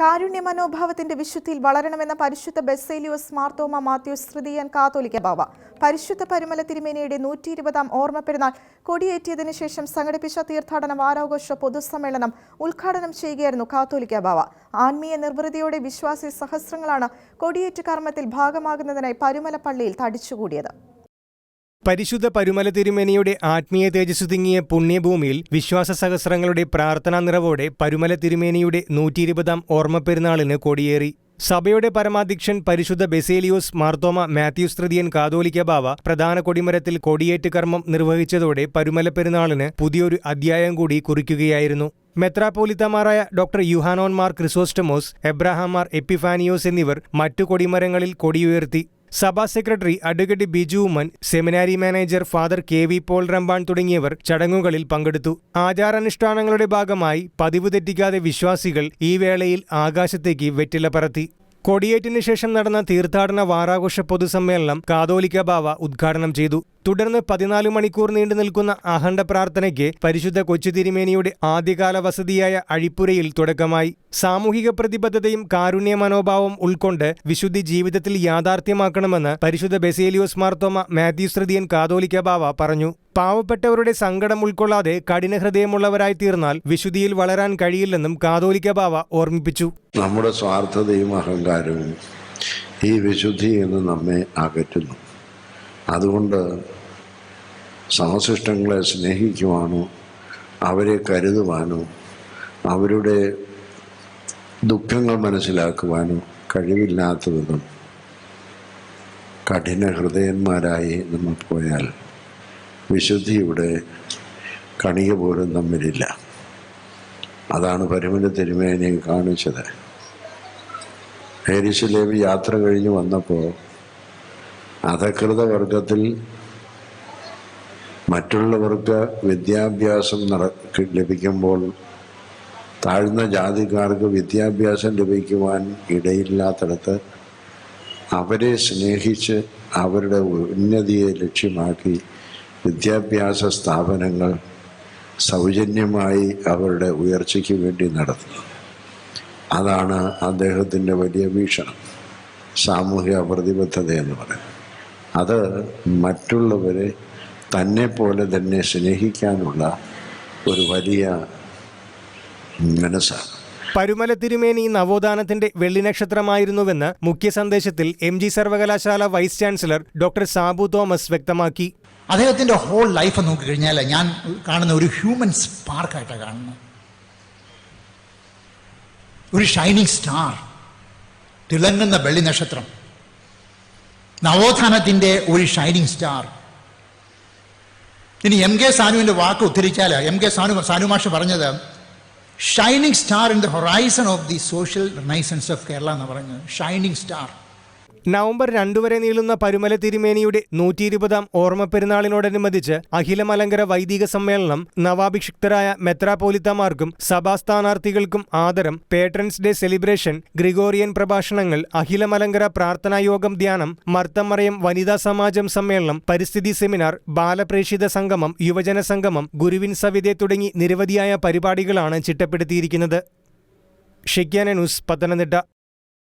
കാരുണ്യ മനോഭാവത്തിന്റെ വിശുദ്ധിയിൽ വളരണമെന്ന പരിശുദ്ധ ബെസേലിയോസ് മാർത്തോമ മാത്യു ശ്രുതിയൻ കാത്തോലിക്ക ബാവ. പരിശുദ്ധ പരിമല തിരുമേനിയുടെ നൂറ്റി ഇരുപതാം ഓർമ്മ പെരുന്നാൾ കൊടിയേറ്റിയതിനു ശേഷം സംഘടിപ്പിച്ച തീർത്ഥാടന വാരാഘോഷ പൊതുസമ്മേളനം ഉദ്ഘാടനം ചെയ്യുകയായിരുന്നു കാത്തോലിക്ക ബാവ. ആത്മീയ നിർവൃതിയോടെ വിശ്വാസി സഹസ്രങ്ങളാണ് കൊടിയേറ്റ് കർമ്മത്തിൽ ഭാഗമാകുന്നതിനായി പരുമല പള്ളിയിൽ തടിച്ചുകൂടിയത്. പരിശുദ്ധ പരുമല തിരുമേനിയുടെ ആത്മീയ തേജസ് തിങ്ങിയ പുണ്യഭൂമിയിൽ വിശ്വാസ സഹസ്രങ്ങളുടെ പ്രാർത്ഥനാ നിറവോടെ പരുമല തിരുമേനിയുടെ നൂറ്റി ഇരുപതാം ഓർമ്മ പെരുന്നാളിന് കൊടിയേറി. സഭയുടെ പരമാധ്യക്ഷൻ പരിശുദ്ധ ബെസേലിയോസ് മാർത്തോമ മാത്യൂസ് തൃതീയൻ കാതോലിക്ക ബാവ പ്രധാന കൊടിമരത്തിൽ കൊടിയേറ്റ് കർമ്മം നിർവഹിച്ചതോടെ പരുമല പെരുന്നാളിന് പുതിയൊരു അധ്യായം കൂടി കുറിക്കുകയായിരുന്നു. മെത്രാപോലിത്തമാരായ ഡോക്ടർ യുഹാനോൻമാർ ക്രിസോസ്റ്റമോസ് എബ്രഹാം മാർ എപ്പിഫാനിയോസ് എന്നിവർ മറ്റു കൊടിമരങ്ങളിൽ കൊടിയുയർത്തി സഭാ secretary advocate Biju Oommen seminary manager father K V Paul Ramban തുടങ്ങിയവർ ചടങ്ങുകളിൽ പങ്കെടുത്തു. ആചാരാനുഷ്ഠാനങ്ങളുടെ ഭാഗമായി പതിവ് തെറ്റിക്കാതെ വിശ്വാസികൾ ഈ വേളയിൽ ആകാശത്തേക്ക് വെറ്റില പറത്തി. കൊടിയേറ്റിന് ശേഷം നടന്ന തീർത്ഥാടന വാരാഘോഷ പൊതുസമ്മേളനം കാതോലിക്ക ബാവ ഉദ്ഘാടനം ചെയ്തു. തുടർന്ന് പതിനാല് മണിക്കൂർ നീണ്ടു നിൽക്കുന്ന അഖണ്ഡ പ്രാർത്ഥനയ്ക്ക് പരിശുദ്ധ കൊച്ചു തിരുമേനിയുടെ ആദ്യകാല വസതിയായ അഴിപ്പുരയിൽ തുടക്കമായി. സാമൂഹിക പ്രതിബദ്ധതയും കാരുണ്യ മനോഭാവം ഉൾക്കൊണ്ട് വിശുദ്ധി ജീവിതത്തിൽ യാഥാർത്ഥ്യമാക്കണമെന്ന് പരിശുദ്ധ ബെസേലിയോസ് മാർത്തോമ മാത്യു ശ്രുതിയൻ കാതോലിക്ക ബാവ പറഞ്ഞു. പാവപ്പെട്ടവരുടെ സങ്കടം ഉൾക്കൊള്ളാതെ കഠിനഹൃദയമുള്ളവരായി തീർന്നാൽ വിശുദ്ധിയിൽ വളരാൻ കഴിയില്ലെന്നും കാതോലിക്ക ബാവ ഓർമ്മിപ്പിച്ചു. നമ്മുടെ സ്വാർത്ഥതയും അഹങ്കാരവും ഈ വിശുദ്ധി നിന്ന് നമ്മെ അകറ്റുന്നു. അതുകൊണ്ട് സമശിഷ്ടങ്ങളെ സ്നേഹിക്കുവാനോ അവരെ കരുതുവാനോ അവരുടെ ദുഃഖങ്ങൾ മനസ്സിലാക്കുവാനോ കഴിവില്ലാത്ത വിധം കഠിന ഹൃദയന്മാരായി നമ്മൾ പോയാൽ വിശുദ്ധിയുടെ കണിക പോലും തമ്മിലില്ല. അതാണ് പരുമന തിരുമേനെ കാണിച്ചത്. ഹേരിശിലേവി യാത്ര കഴിഞ്ഞ് വന്നപ്പോൾ അധകൃത വർഗത്തിൽ മറ്റുള്ളവർക്ക് വിദ്യാഭ്യാസം നട ലഭിക്കുമ്പോൾ താഴ്ന്ന ജാതിക്കാർക്ക് വിദ്യാഭ്യാസം ലഭിക്കുവാൻ ഇടയില്ലാത്തടത്ത് അവരെ സ്നേഹിച്ച് അവരുടെ ഉന്നതിയെ ലക്ഷ്യമാക്കി വിദ്യാഭ്യാസ സ്ഥാപനങ്ങൾ സൗജന്യമായി അവരുടെ ഉയർച്ചയ്ക്ക് വേണ്ടി നടത്തുന്നു. അതാണ് അദ്ദേഹത്തിന്റെ വലിയ വീക്ഷണം. സാമൂഹിക പ്രതിബദ്ധത എന്ന് പറയുന്നത്. അത് മറ്റുള്ളവരെ തന്നെ പോലെ തന്നെ സ്നേഹിക്കാനുള്ള ഒരു വലിയ മനസ്സാണ്. പരുമല തിരുമേനി നവോത്ഥാനത്തിന്റെ വെള്ളി നക്ഷത്രമായിരുന്നുവെന്ന് മുഖ്യ സന്ദേശത്തിൽ എം ജി സർവകലാശാല vice chancellor doctor Sabu Thomas വ്യക്തമാക്കി. അദ്ദേഹത്തിന്റെ ഹോൾ ലൈഫ് നോക്കിക്കഴിഞ്ഞാൽ ഞാൻ കാണുന്ന ഒരു ഹ്യൂമൻ സ്പാർക്കായിട്ടാണ് കാണുന്നത്. ഒരു ഷൈനിങ് സ്റ്റാർ തിളങ്ങുന്ന വെള്ളി നക്ഷത്രം. നവോത്ഥാനത്തിന്റെ ഒരു ഷൈനിങ് സ്റ്റാർ ഇനി എം കെ സാനുവിന്റെ വാക്ക് ഉദ്ധരിച്ചാൽ എം കെ സാനു സാനു മാഷ് പറഞ്ഞത് shining star in the horizon of the social renaissance of Kerala എന്ന് പറഞ്ഞത്. ഷൈനിങ് സ്റ്റാർ നവംബർ രണ്ടു വരെ നീളുന്ന പരുമല തിരുമേനിയുടെ നൂറ്റി ഇരുപതാം ഓർമ്മ പെരുന്നാളിനോടനുബന്ധിച്ച് അഖില വൈദിക സമ്മേളനം നവാഭിഷിക്തരായ മെത്രാപോലിത്തമാർക്കും സഭാ സ്ഥാനാർത്ഥികൾക്കും ആദരം. പേട്രൻസ് ഡേ സെലിബ്രേഷൻ ഗ്രിഗോറിയൻ പ്രഭാഷണങ്ങൾ അഖിലമലങ്കര പ്രാർത്ഥനായോഗം ധ്യാനം മർത്തമറയം വനിതാ സമാജം സമ്മേളനം പരിസ്ഥിതി സെമിനാർ ബാലപ്രേക്ഷിത സംഗമം യുവജന സംഗമം ഗുരുവിൻ സവിതെ തുടങ്ങി നിരവധിയായ പരിപാടികളാണ് ചിട്ടപ്പെടുത്തിയിരിക്കുന്നത്. ഷിക്യാന ന്യൂസ് പത്തനംതിട്ട.